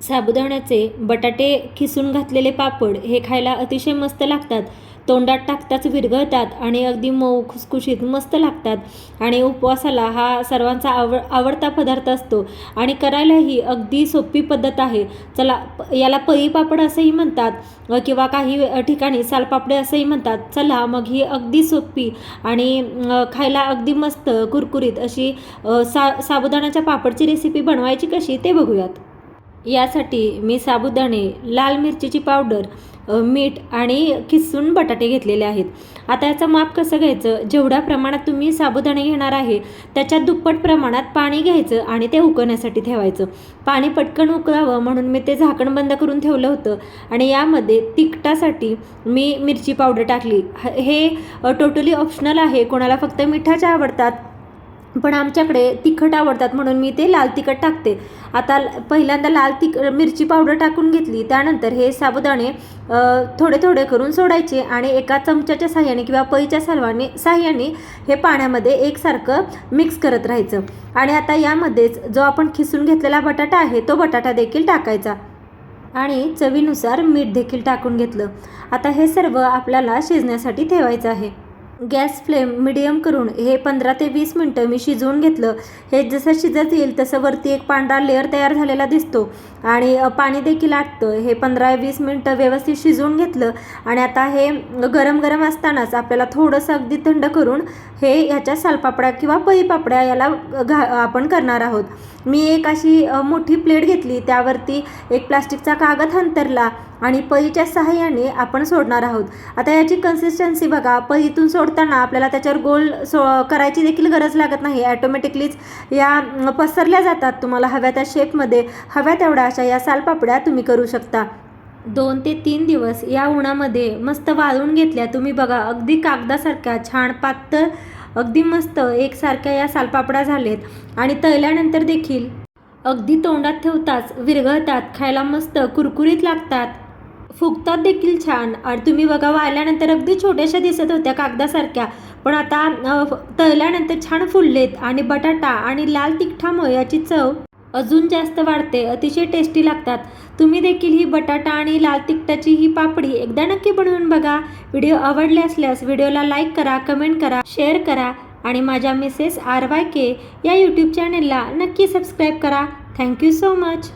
साबुदाण्याचे बटाटे खिसून घातलेले पापड हे खायला अतिशय मस्त लागतात. तोंडात टाकताच विरघळतात आणि अगदी मऊ खुसखुशीत मस्त लागतात. आणि उपवासाला हा सर्वांचा आव आवडता पदार्थ असतो. आणि करायलाही अगदी सोपी पद्धत आहे. चला प- याला पई पापड असंही म्हणतात. किंवा काही ठिकाणी सालपापडे असंही म्हणतात. चला मग ही अगदी सोपी आणि खायला अगदी मस्त कुरकुरीत अशी सा साबुदाण्याच्या पापडची रेसिपी बनवायची कशी ते बघूयात. यासाठी मी साबुदाणे लाल मिरचीची पावडर मीठ आणि किसून बटाटे घेतलेले आहेत. आता याचं माप कसं घ्यायचं? जेवढ्या प्रमाणात तुम्ही साबुदाणे घेणार आहे त्याच्या दुप्पट प्रमाणात पाणी घ्यायचं आणि ते उकळण्यासाठी ठेवायचं. पाणी पटकन उकळावं म्हणून मी ते झाकण बंद करून ठेवलं होतं आणि यामध्ये तिखटासाठी मी मिरची पावडर टाकली. ह- हे टोटली ऑप्शनल आहे. कोणाला फक्त मिठाच्या आवडतात पण आमच्याकडे तिखट आवडतात म्हणून मी ते लाल तिखट टाकते. आता ल- पहिल्यांदा लाल तिख मिरची पावडर टाकून घेतली त्यानंतर हे साबुदाणे थोडे थोडे करून सोडायचे आणि एका चमच्याच्या साह्याने किंवा पईच्या सालवाने साह्याने हे पाण्यामध्ये एकसारखं मिक्स करत राहायचं. आणि आता यामध्येच जो आपण खिसून घेतलेला बटाटा आहे तो बटाटा देखील टाकायचा. आणि चवीनुसार मीठ देखील टाकून घेतलं. आता हे सर्व आपल्याला शिजण्यासाठी ठेवायचं आहे. गॅस फ्लेम मिडियम करून हे पंधरा ते वीस मिनटं मी शिजवून घेतलं. हे जसं शिजत येईल तसं वरती एक पांढरा लेअर तयार झालेला दिसतो. आणि पाणी देखील आटतं. हे पंधरा वीस मिनटं व्यवस्थित शिजवून घेतलं. आणि आता हे गरम गरम असतानाच आपल्याला थोडंसं अगदी थंड करून हे ह्याच्या सालपापड्या किंवा पळी पापड्या याला घा आपण करणार आहोत. मी एक अशी मोठी प्लेट घेतली. त्यावरती एक प्लास्टिकचा कागद अंतरला. आणि पहीच्या सहाय्याने आपण सोडणार आहोत. आता याची कन्सिस्टन्सी बघा. पहीतून सोडताना आपल्याला त्याच्यावर गोल सो करायची देखील गरज लागत नाही. ॲटोमॅटिकलीच या पसरल्या जातात तुम्हाला हव्या त्या शेपमध्ये हव्या तेवढ्या अशा या सालपापड्या तुम्ही करू शकता. दोन ते तीन दिवस या उन्हामध्ये मस्त वाळून घेतल्या. तुम्ही बघा अगदी कागदासारख्या छान पातळ अगदी मस्त एकसारख्या या सालपापड्या झालेत. आणि तळल्यानंतर देखील अगदी तोंडात ठेवताच विरघळतात खायला मस्त कुरकुरीत लागतात. फुगतात देखील छान. आणि तुम्ही बघा वाळल्यानंतर अगदी छोट्याशा दिसत होत्या कागदासारख्या. पण आता तळल्यानंतर छान फुललेत. आणि बटाटा आणि लाल तिखटामुळे याची चव अजून जास्त वाढते. अतिशय टेस्टी लागतात. तुम्ही देखील ही बटाटा आणि लाल तिखटाची ही पापडी एकदा नक्की बनवून बघा. व्हिडिओ आवडले असल्यास व्हिडिओला लाईक करा कमेंट करा शेअर करा. आणि माझ्या मिसेस आर वाय के या यूट्यूब चॅनेलला नक्की सबस्क्राईब करा. Thank you so much